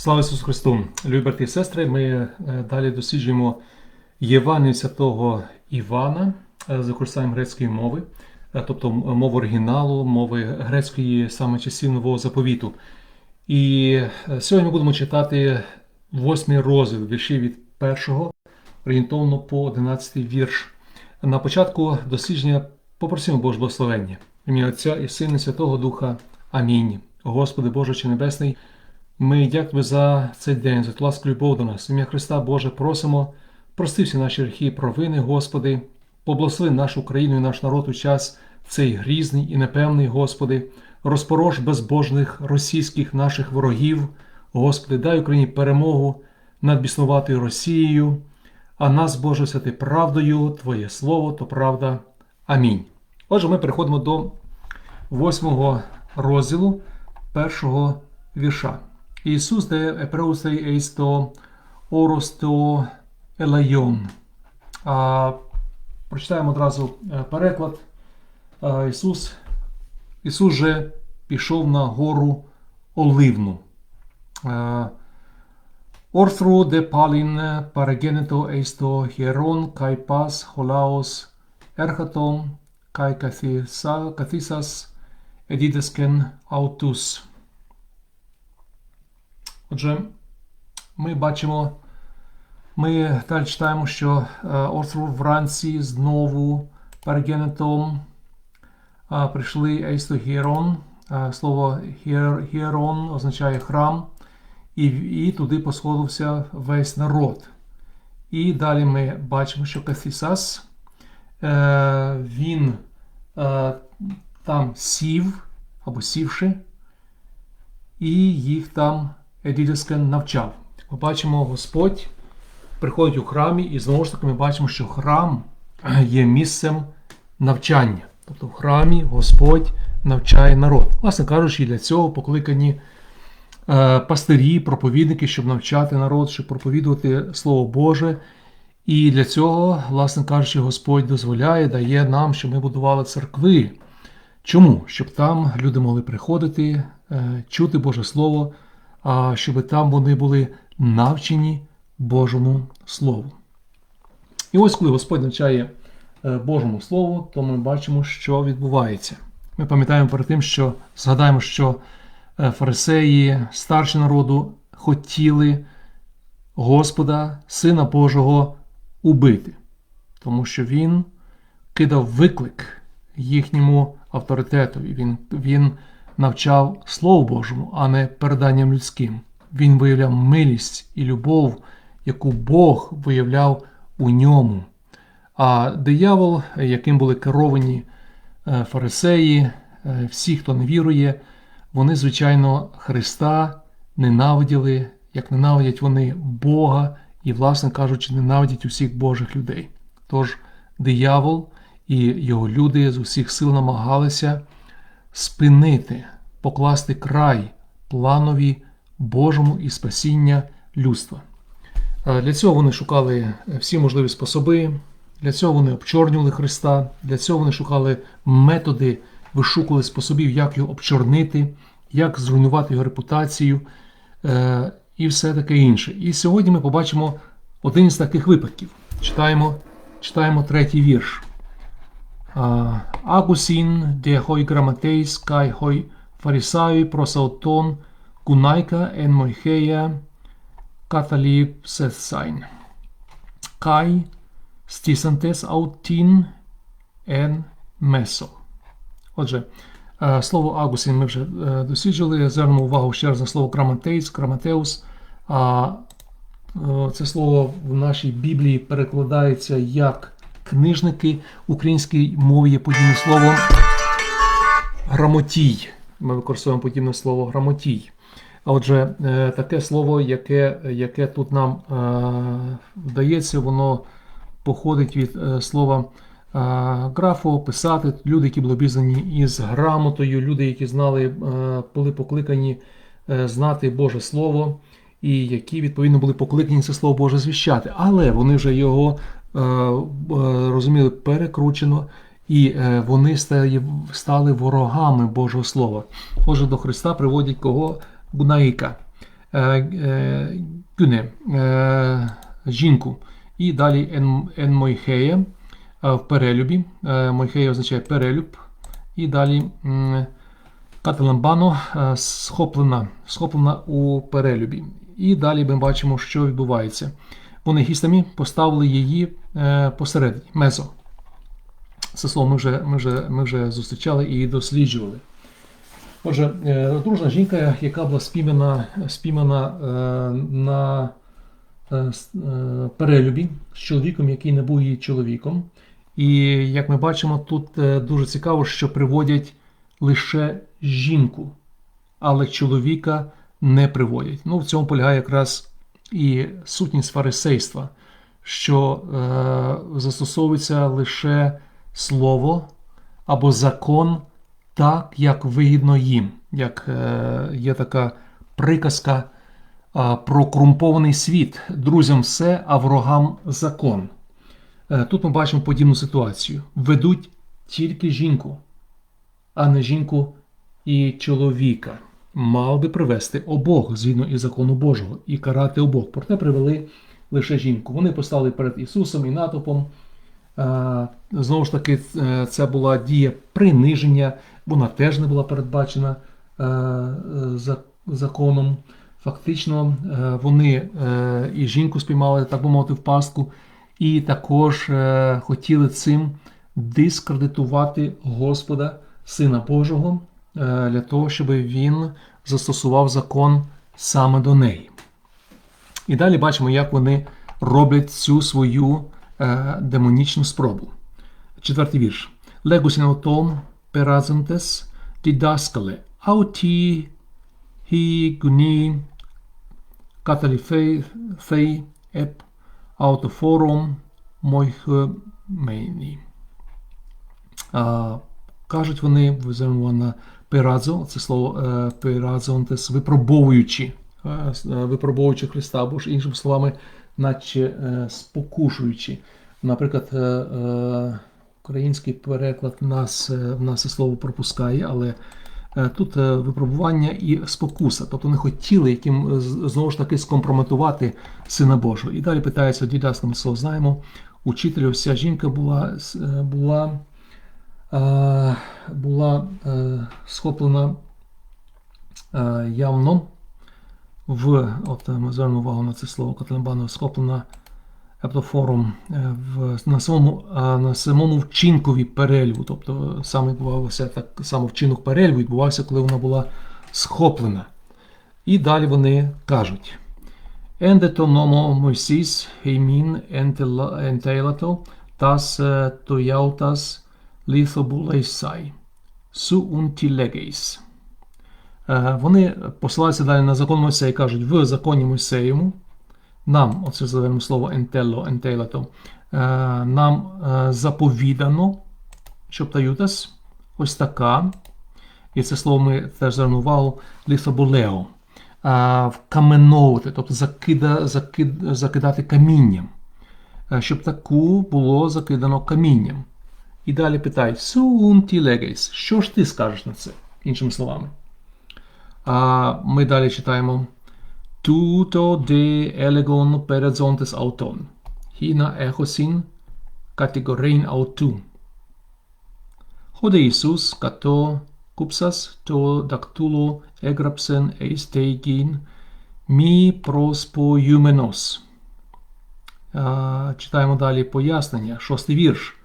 Слава Ісусу Христу! Любі брати і сестри, ми е, далі досліджуємо Євангелію святого Івана е, з використанням грецької мови, е, тобто мову оригіналу, мови грецької саме часів Нового заповіту. І сьогодні ми будемо читати восьмий розділ вірші від першого орієнтовно по 11 вірш. На початку дослідження попросимо Боже благословення. Ім'я Отця і Сина Святого Духа. Амінь. Господи Боже чи Небесний, ми дякуємо за цей день, за ту ласку любов до нас. Ім'я Христа Боже, просимо, прости всі наші гріхи і провини, Господи, поблагослови нашу країну і наш народ у час цей грізний і непевний, Господи, розпорож безбожних російських наших ворогів, Господи, дай Україні перемогу над біснуватою Росією, а нас, Боже, святи правдою, Твоє Слово то правда. Амінь. Отже, ми переходимо до восьмого розділу першого вірша. Iisus de Epreus eisto оросто елайон. Прочитаємо одразу е, переклад. А, Ісус же пішов на гору Оливну. Орфру де палін парагенето ейсто херон кайпас холаос ерхатом кай кафісас едідескен аутус. Отже, ми бачимо, ми далі читаємо, що е, вранці знову Паргенетом е, прийшли Ейсто Гірон. Е, Слово «гір- Гірон означає храм, і, і туди посходився весь народ. І далі ми бачимо, що Кафісас він там сів або сівши, і їх там Едідескен навчав. Ми бачимо, Господь приходить у храмі, і знову ж таки ми бачимо, що храм є місцем навчання. Тобто в храмі Господь навчає народ. Власне кажучи, для цього покликані е, пастирі, проповідники, щоб навчати народ, щоб проповідувати Слово Боже. І для цього, власне кажучи, Господь дозволяє, дає нам, щоб ми будували церкви. Чому? Щоб там люди могли приходити, е, чути Боже Слово, а щоб там вони були навчені Божому Слову. І ось коли Господь навчає е, Божому Слову, то ми бачимо, що відбувається. Ми пам'ятаємо перед тим, що згадаємо, що е, фарисеї, старші народу, хотіли Господа, Сина Божого, убити, тому що Він кидав виклик їхньому авторитетові. Він, він навчав Слову Божому, а не переданням людським. Він виявляв милість і любов, яку Бог виявляв у ньому. А диявол, яким були керовані е, фарисеї, е, всі, хто не вірує, вони, звичайно, Христа ненавиділи, як ненавидять вони Бога і, власне кажучи, ненавидять усіх Божих людей. Тож диявол і його люди з усіх сил намагалися спинити, покласти край планові Божому і спасіння людства. Е, Для цього вони шукали всі можливі способи, для цього вони обчорнювали Христа, для цього вони шукали методи, вишукували способів, як його обчорнити, як зруйнувати його репутацію е, і все таке інше. І сьогодні ми побачимо один із таких випадків. Читаємо, читаємо третій вірш. Ah, Agusin de hoi grammateis kai hoi farisai prosauton kunaika en moicheia kathalipsetsain. Kai stisantes autin en месо. Отже, е, слово агусін ми вже е, досліджували. Звернемо увагу ще раз на слово граматеїс, граматеус. А е, це слово в нашій Біблії перекладається як книжники. Українській мові є подібне слово грамотій. Ми використовуємо подібне слово грамотій. Отже, е, таке слово, яке, яке тут нам е, вдається, воно походить від е, слова графо, писати, люди, які були обізнані із грамотою, люди, які знали, були покликані знати Боже Слово, і які, відповідно, були покликані це Слово Боже звіщати. Але вони вже його розуміли перекручено, і е, вони стали, ворогами Божого Слова. Отже, до Христа приводять кого? Гунаїка. е, е, гюне, е, жінку. І далі ен, ен Мойхея е, в перелюбі. Е, Мойхея означає перелюб. І далі е, схоплена, схоплена у перелюбі. І далі ми бачимо, що відбувається. Вони гістамі поставили її е, посередині, мезо. Це слово ми вже, ми вже, ми вже зустрічали і досліджували. Отже, е, одружена жінка, яка була спіймана, спіймана е, на перелюбі з чоловіком, який не був її чоловіком. І як ми бачимо, тут дуже цікаво, що приводять лише жінку, але чоловіка не приводять. Ну, в цьому полягає якраз і сутність фарисейства, що е, застосовується лише слово або закон так, як вигідно їм. Як е, є така приказка е, про корумпований світ. Друзям все, а ворогам закон. Е, Тут ми бачимо подібну ситуацію. Ведуть тільки жінку, а не жінку і чоловіка. Мав би привести обох згідно із закону Божого і карати обох. Проте привели лише жінку. Вони постали перед Ісусом і натовпом. Е, Знову ж таки, е, це була дія приниження, вона теж не була передбачена е, за- законом. Фактично, вони і жінку спіймали, так би мовити, в пастку, і також хотіли цим дискредитувати Господа, Сина Божого, для того, щоб він застосував закон саме до неї. І далі бачимо, як вони роблять цю свою е, демонічну спробу. Четвертий вірш. Legos in autom perazantes didaskale auti hi guni catalifei fei ep autoforum. Кажуть вони, визовемо на перазо, це слово е, перазонтес, випробовуючи, е, е, випробовуючи Христа, або ж іншими словами, наче спокушуючи. Наприклад, український переклад нас, в нас це слово пропускає, але тут випробування і спокуса. Тобто не хотіли яким знову ж таки скомпрометувати Сина Божого. І далі питається дідаском слово знаємо. Учителю, вся жінка була, була була е, схоплена е, явно в, от е, ми звернемо увагу на це слово Катлембану, схоплена ептофорум е, в, на, самому, е, на самому вчинкові перельву. Тобто саме відбувався так само вчинок перельву відбувався, коли вона була схоплена. І далі вони кажуть. Ендето номо Мойсіс хеймін ентейлато тас е, тояутас су унтілегейс. Е, Вони посилаються далі на закон Мойсея і кажуть, в законі Мойсеєму нам, оце зелене слово ентелло, ентейлато, е, нам е, заповідано, щоб таютас, ось така, і це слово ми теж звернемо увагу, вкаменовувати, тобто закида, закид, закидати камінням, щоб таку було закидано камінням. І далі питають «Suum leges» Що ж ти скажеш на це? Іншими словами. А ми далі читаємо «Tuto de elegon perazontes auton. Hina echosin categorein autum». Ходе Ісус, като купсас, то дактуло еграпсен ейстейгін, мі проспоюменос. Читаємо далі пояснення, шостий вірш.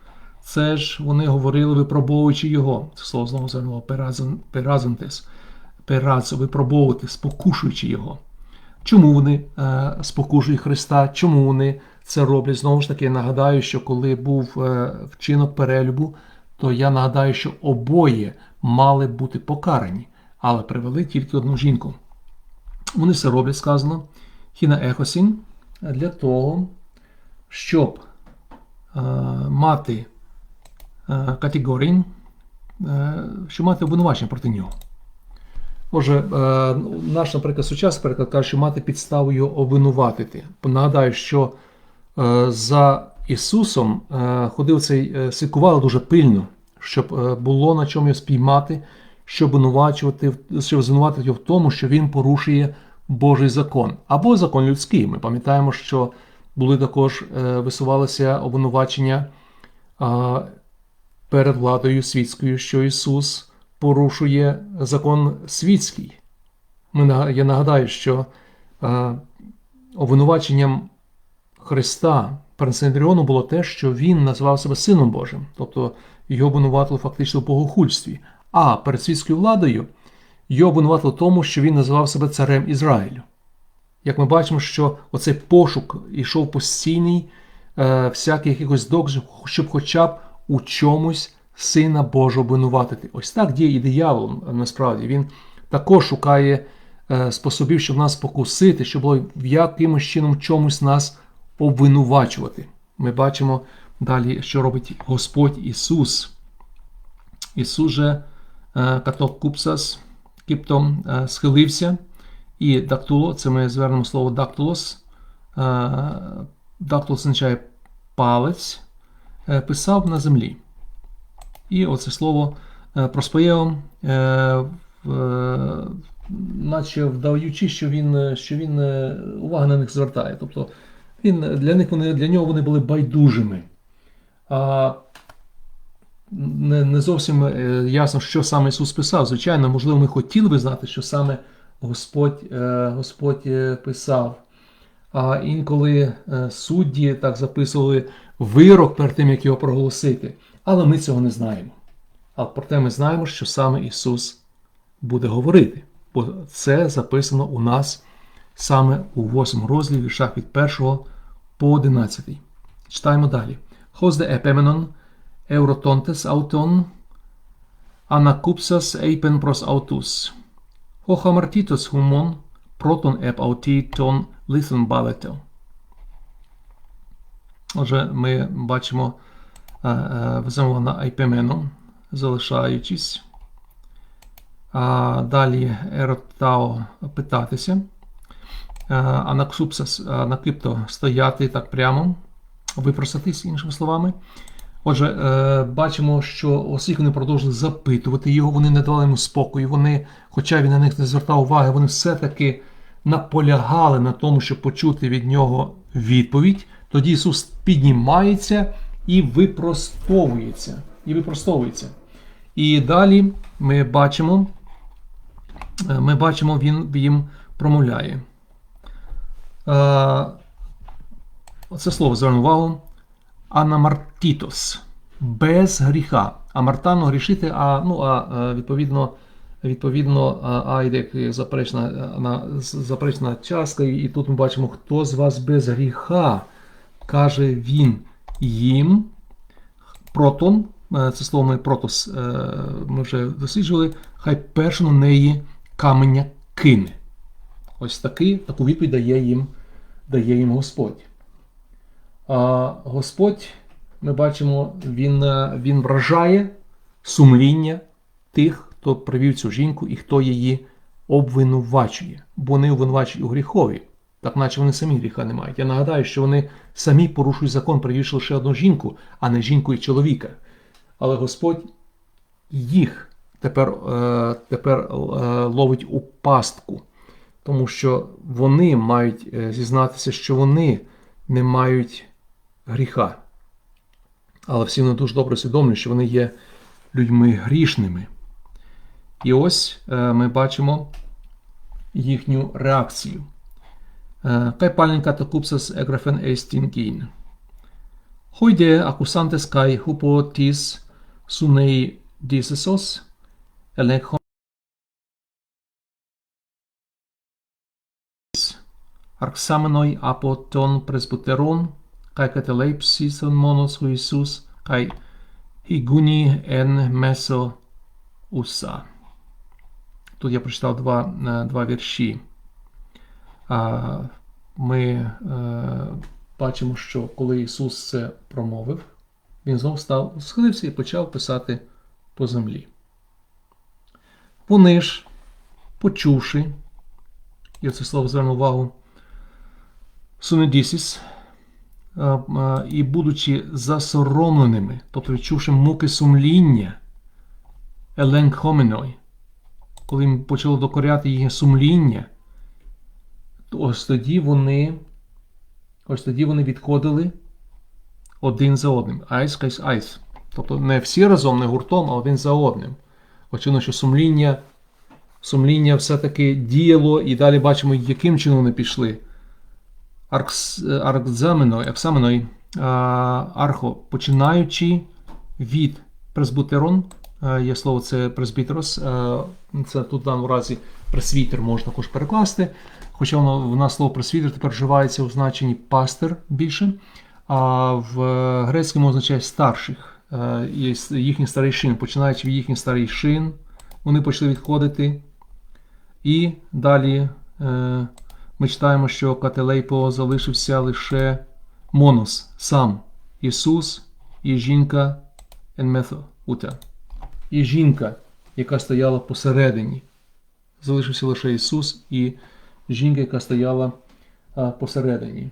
Це ж вони говорили, випробовуючи його. Це слово знову звернуло перазентес. Перазо, випробовувати, спокушуючи його. Чому вони е, спокушують Христа? Чому вони це роблять? Знову ж таки, я нагадаю, що коли був е, вчинок перелюбу, то я нагадаю, що обоє мали бути покарані, але привели тільки одну жінку. Вони все роблять, сказано, хіна ехосін, для того, щоб е, мати категорій, е, щоб мати обвинувачення проти нього. Отже, е, наш, наприклад, сучасний переклад каже, що мати підставу його обвинуватити. Нагадаю, що е, за Ісусом е, ходив цей е, слідкували дуже пильно, щоб е, було на чому його спіймати, щоб обвинувачувати, щоб звинуватити його в тому, що він порушує Божий закон або закон людський. Ми пам'ятаємо, що були також е, висувалися обвинувачення перед владою світською, що Ісус порушує закон світський. Ми, я нагадаю, що е, обвинуваченням Христа перед було те, що він назвав себе Сином Божим, тобто його обвинуватили фактично в богохульстві. А перед світською владою його обвинуватили тому, що він називав себе царем Ізраїлю. Як ми бачимо, що оцей пошук ішов постійний, е, всяких якихось доказів, щоб хоча б у чомусь сина Божого обвинуватити. Ось так діє і диявол насправді. Він також шукає е, способів, щоб нас покусити, щоб було якимось чином чомусь нас обвинувачувати. Ми бачимо далі, що робить Господь Ісус. Ісус же е, каток купсас, кіптом е, схилився, і дактуло, це ми звернемо слово дактулос. Дактулос означає палець, писав на землі. І оце слово е, проспоєв, е, е, наче вдаючи, що він, е, що він е, уваги на них звертає. Тобто він, для, них вони, для нього вони були байдужими. А не, не зовсім е, ясно, що саме Ісус писав. Звичайно, можливо, ми хотіли би знати, що саме Господь, е, Господь е, писав. А інколи е, судді так записували вирок перед тим, як його проголосити. Але ми цього не знаємо. А проте ми знаємо, що саме Ісус буде говорити. Бо це записано у нас саме у 8 розділі, віршах від 1 по 11. Читаємо далі. Хос де епеменон, eurotонтес аутон, anakupsas eipen pros autus. Hochamartitos humon, proton ep autiton lithon baleto. Отже, ми бачимо е, е, веземо на айпемену, залишаючись. Далі еротао питатися. Е, А на ксупсас, на кипто стояти так прямо, випростатись, іншими словами. Отже, бачимо, що оскільки вони продовжили запитувати його, вони не давали йому спокою. Вони, хоча він на них не звертав уваги, вони все-таки наполягали на тому, щоб почути від нього відповідь. Тоді Ісус піднімається і випростовується. І випростовується. І далі ми бачимо, е, ми бачимо, він їм промовляє. Е, Це слово зверну увагу. Анамартітос. Без гріха. Амартано грішити, а ну, а е, відповідно, відповідно, а, йде заперечна, е, на, заперечна частка, і тут ми бачимо, хто з вас без гріха, каже він їм. Протон, е, це слово ми протос, е, ми вже досліджували, хай перше на неї каменя кине. Ось таки, таку відповідь дає їм, дає їм Господь. А Господь, ми бачимо, він, е, він вражає сумління тих, хто привів цю жінку і хто її обвинувачує. Бо вони обвинувачують у гріхові, так наче вони самі гріха не мають. Я нагадаю, що вони самі порушують закон, привівши лише одну жінку, а не жінку і чоловіка. Але Господь їх тепер, е, тепер е, ловить у пастку, тому що вони мають е, зізнатися, що вони не мають гріха. Але всі вони дуже добре усвідомлюють, що вони є людьми грішними. І ось ми бачимо їхню реакцію. Kaj palinkat okupsas egrafen estin gin. Hoide accusantes kai hypotis sunei disesos elekon arxamenoi apoton presbyteron kai katalepsison monos huisus kai higuni en meso usa. Тут я прочитав два, е, два вірші. Ми е, бачимо, що коли Ісус це промовив, Він знову став, схилився і почав писати по землі. Вони ж, почувши, і це слово звернув увагу, Сунедісіс, і будучи засоромленими, тобто відчувши муки сумління, Еленг еленхоменой, коли почало докоряти їхнє сумління, то ось тоді вони, ось тоді вони відходили один за одним. Кайс, айс. Тобто не всі разом, не гуртом, а один за одним. Очевидно, що сумління, сумління все-таки діяло, і далі бачимо, яким чином вони пішли. Аркзаменой, архо, починаючи від пресбутерон, е, є слово це пресбітерос, е, це тут в даному разі пресвітер можна також перекласти. Хоча воно в нас слово пресвітер тепер вживається у значенні пастир більше, а в грецькому означає старших, е, їхніх старейшин, починаючи від їхніх старейшин, вони почали відходити. І далі е, ми читаємо, що Кателейпо залишився лише Монос, сам Ісус і жінка Енмето Ута. І жінка, яка стояла посередині. Залишився лише Ісус і жінка, яка стояла посередині.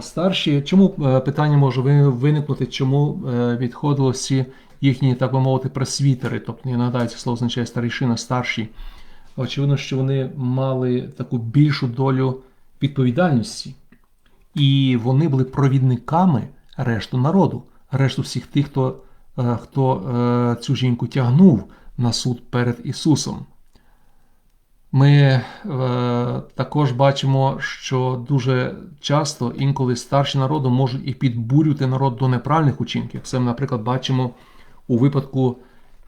Старші, чому е, питання може виникнути, чому е, відходили всі їхні, так би мовити, пресвітери, тобто я нагадаю, це слово означає старішина, старші. Очевидно, що вони мали таку більшу долю відповідальності, і вони були провідниками решту народу, решту всіх тих, хто, хто е, цю жінку тягнув на суд перед Ісусом. Ми е, також бачимо, що дуже часто інколи старші народу можуть і підбурювати народ до неправильних учинків. Це ми, наприклад, бачимо у випадку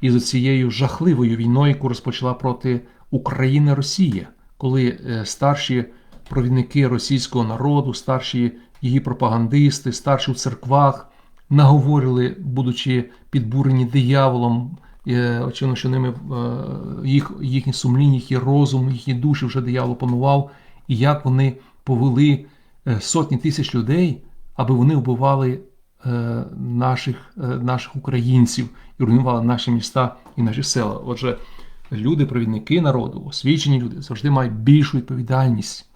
із цією жахливою війною, яку розпочала проти України Росія, коли е, старші провідники російського народу, старші її пропагандисти, старші в церквах наговорили, будучи підбурені дияволом, е, очевидно, що ними е, їх, їхні сумління, їхній розум, їхні душі вже диявол панував, і як вони повели е, сотні тисяч людей, аби вони вбивали наших, наших українців і руйнували наші міста і наші села. Отже, люди, провідники народу, освічені люди завжди мають більшу відповідальність.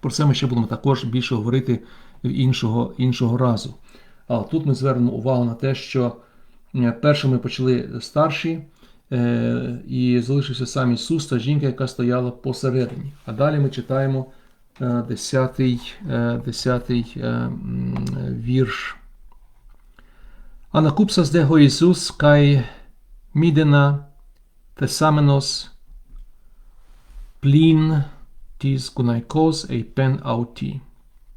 Про це ми ще будемо також більше говорити іншого, іншого разу. Але тут ми звернемо увагу на те, що першими почали старші е, і залишився сам Ісус та жінка, яка стояла посередині. А далі ми читаємо е, 10 10 е, вірш. А накупсас дего Ісус кай мідена тесаменос плін тіс кунайкос ей пен ауті.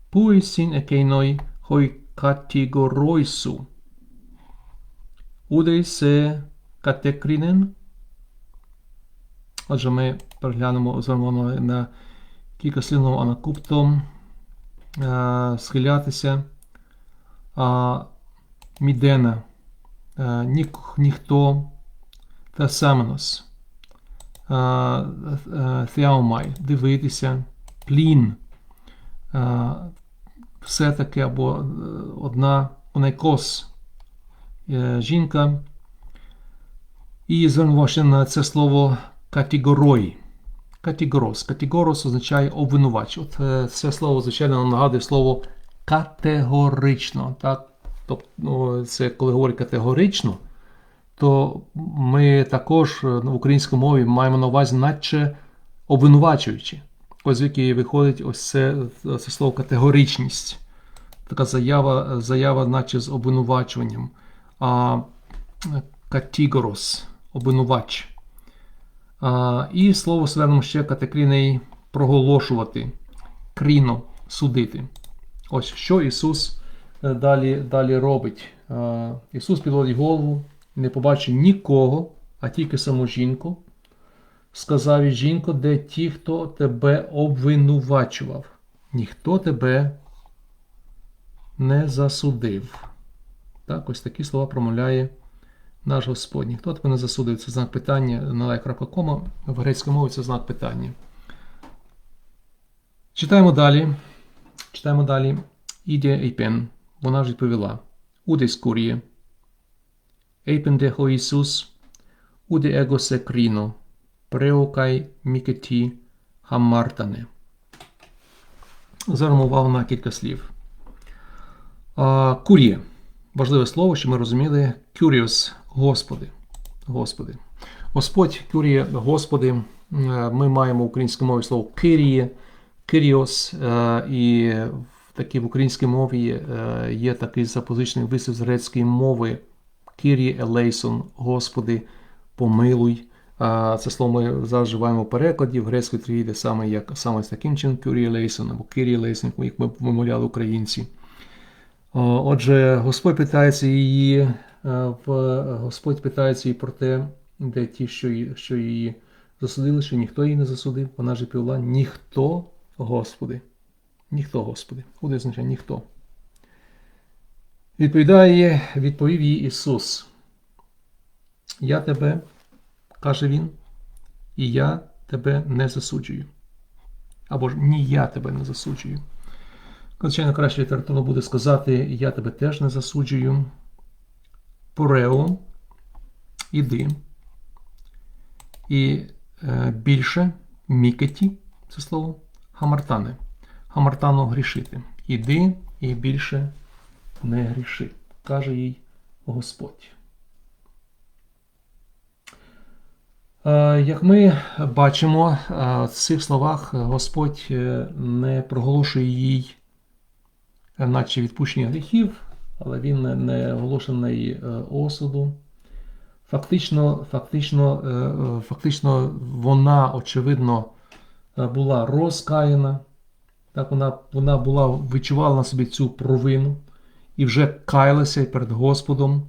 Пуїсін екейной хой kategoroisu. Куди се катекрінен? Отже, ми переглянемо, звернемо на кілька слів анакуптом е, схилятися. А, Мідена, е, Ні, ніхто та саменос. Е, Теаумай, дивитися, плін, е, все таки або е, одна онайкос, е, жінка. І звернемо на це слово категорой. Категорос. Категорос означає обвинувач. От е, це слово, звичайно, нагадує слово категорично. Так? Тобто, ну, це коли говорять категорично, то ми також е, в українській мові маємо на увазі, наче обвинувачуючи. Ось звідки виходить ось це, це слово категоричність. Така заява, заява, наче з обвинувачуванням. А катігорос обвинувач. А, і слово звернемо ще катекріней проголошувати, кріно судити. Ось що Ісус е, далі, далі робить. А, Ісус підводить голову, не побачив нікого, а тільки саму жінку. Сказав їй жінко, де ті, хто тебе обвинувачував. Ніхто тебе не засудив. Так, ось такі слова промовляє наш Господь. Ніхто тебе не засудив. Це знак питання на лайкрапакома. В грецькій мові це знак питання. Читаємо далі. Читаємо далі. Іде Ейпен. Вона ж відповіла. Уде скуріє. Ейпен дехо Ісус. Уде его се кріно. Преокай мікеті хаммартане. Звернемо увагу на кілька слів. Кур'є. Важливе слово, що ми розуміли. Curious – Господи. Господи. Господь, Кюріє, Господи. Ми маємо в українській мові слово Киріє. Киріос, е, і в в українській мові е, є такий запозичений вислів з грецької мови Кирі Елейсон, Господи, помилуй. Це слово ми зараз вживаємо в перекладі в грецької тріїди саме як саме з таким чином Кюрі Елейсон або Кирі Елейсон, як ми вимовляли українці. Отже, Господь питається її, е, Господь питається її про те, де ті, що її, що її засудили, що ніхто її не засудив. Вона ж півла ніхто, Господи. Ніхто, Господи. Куди означає ніхто. Відповідає, відповів їй Ісус. Я тебе, каже він, і я тебе не засуджую. Або ж ні я тебе не засуджую. Звичайно, краще літературно буде сказати, я тебе теж не засуджую. Порео, іди. І е, більше мікеті, це слово, хамартане. Хамартано грішити. Іди і більше не гріши, каже їй Господь. Як ми бачимо, е, в цих словах Господь е, не проголошує їй, е, наче відпущення гріхів, але він не- оголошений е, осуду. Фактично, фактично, е, е, фактично вона, очевидно, е, була розкаяна. Так, вона, вона була, відчувала на собі цю провину і вже каялася перед Господом.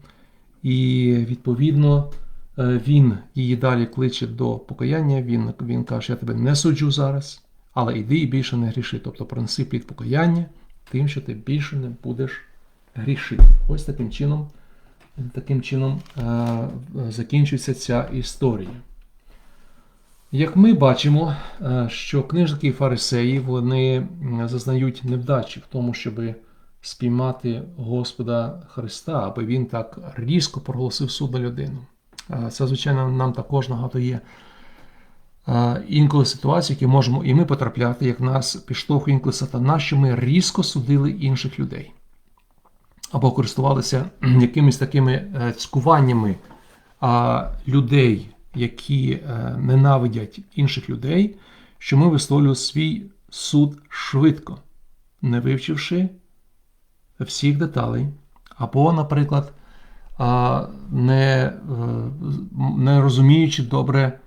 І відповідно е, він її далі кличе до покаяння. Він, він каже, я тебе не суджу зараз, але йди і більше не гріши. Тобто принеси плід покаяння тим, що ти більше не будеш грішити. Ось таким чином, таким чином е, закінчується ця історія. Як ми бачимо, е, що книжники і фарисеї вони зазнають невдачі в тому, щоб спіймати Господа Христа, аби він так різко проголосив суд на людину. Е, Це, звичайно, нам також нагадує е, інколи ситуації, які можемо і ми потрапляти, як нас підштовхує інколи сатана, що ми різко судили інших людей. Або користувалися якимись такими е, цькуваннями людей, які ненавидять інших людей, що ми висловлюємо свій суд швидко, не вивчивши всіх деталей, або, наприклад, не, е, не розуміючи добре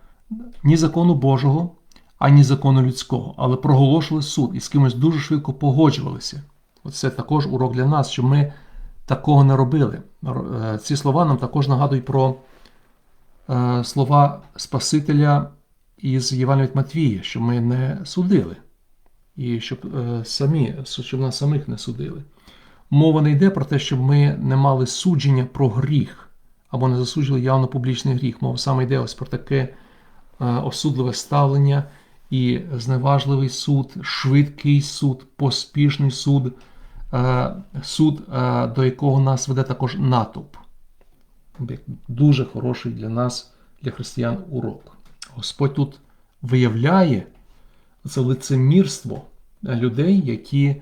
ні закону Божого, ані закону людського, але проголошували суд і з кимось дуже швидко погоджувалися. Оце також урок для нас, що ми такого не робили. Е, Ці слова нам також нагадують про е, слова Спасителя із Євангелія від Матвія, що ми не судили, і щоб самі, щоб нас самих не судили. Мова не йде про те, щоб ми не мали судження про гріх або не засуджували явно публічний гріх. Мова саме йде ось про таке е, осудливе ставлення і зневажливий суд, швидкий суд, поспішний суд, е, суд, е, до якого нас веде також натовп. Дуже хороший для нас, для християн, урок. Господь тут виявляє це лицемірство людей, які,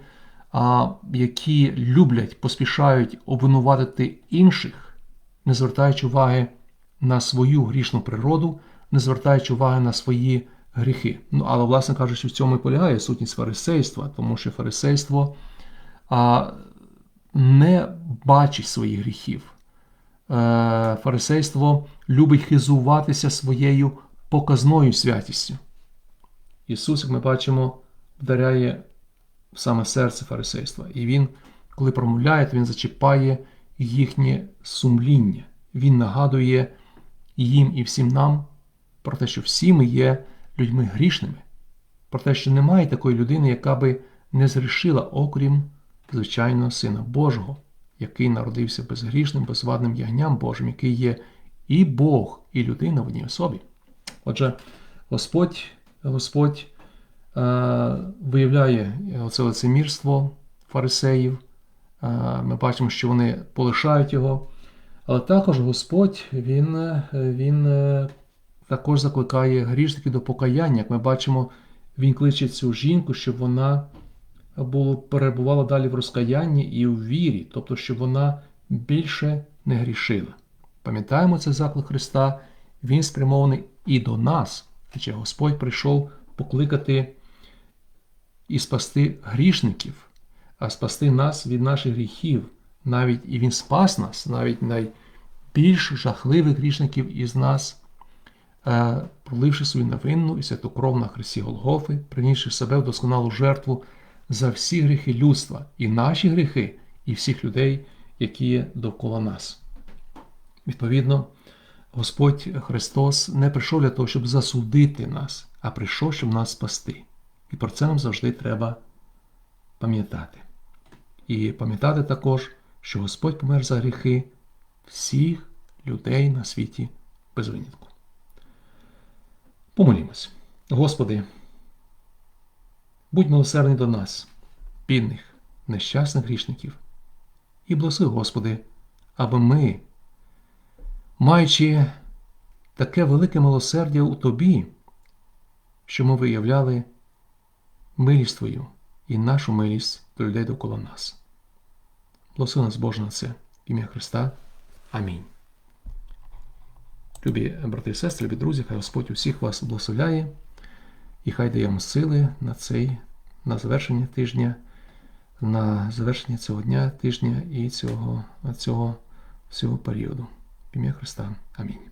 які люблять, поспішають обвинуватити інших, не звертаючи уваги на свою грішну природу, не звертаючи уваги на свої гріхи. Ну, але, власне кажучи, в цьому і полягає сутність фарисейства, тому що фарисейство а, не бачить своїх гріхів. Е, Фарисейство любить хизуватися своєю показною святістю. Ісус, як ми бачимо, вдаряє саме серце фарисейства. І Він, коли промовляє, то Він зачіпає їхнє сумління. Він нагадує їм і всім нам про те, що всі ми є людьми грішними, про те, що немає такої людини, яка би не згрішила, окрім, звичайно, Сина Божого, який народився безгрішним, безвадним ягням Божим, який є і Бог, і людина в одній особі. Отже, Господь, Господь виявляє оце лицемірство фарисеїв. Е, ми бачимо, що вони полишають його. Але також Господь Він, е, він е, також закликає грішників до покаяння. Як ми бачимо, Він кличе цю жінку, щоб вона було, перебувала далі в розкаянні і у вірі, тобто, щоб вона більше не грішила. Пам'ятаємо цей заклик Христа, Він спрямований і до нас, адже Господь прийшов покликати і спасти грішників, а спасти нас від наших гріхів. Навіть і Він спас нас, навіть найбільш жахливих грішників із нас, е, проливши свою невинну і святу кров на хресті Голгофи, принісши себе в досконалу жертву за всі гріхи людства, і наші гріхи, і всіх людей, які є довкола нас. Відповідно, Господь Христос не прийшов для того, щоб засудити нас, а прийшов, щоб нас спасти. І про це нам завжди треба пам'ятати. І пам'ятати також, що Господь помер за гріхи всіх людей на світі без винятку. Помолімось. Господи, будь милосердний до нас, бідних, нещасних грішників, і благослови, Господи, аби ми, маючи таке велике милосердя у Тобі, що ми виявляли милість Твою і нашу милість до людей довкола нас. Благослови нас Боже на це, ім'я Христа. Амінь. Любі брати і сестри, любі друзі, хай Господь усіх вас благословляє і хай дає вам сили на цей, на завершення тижня, на завершення цього дня, тижня і цього, цього всього періоду. В ім'я Христа. Амінь.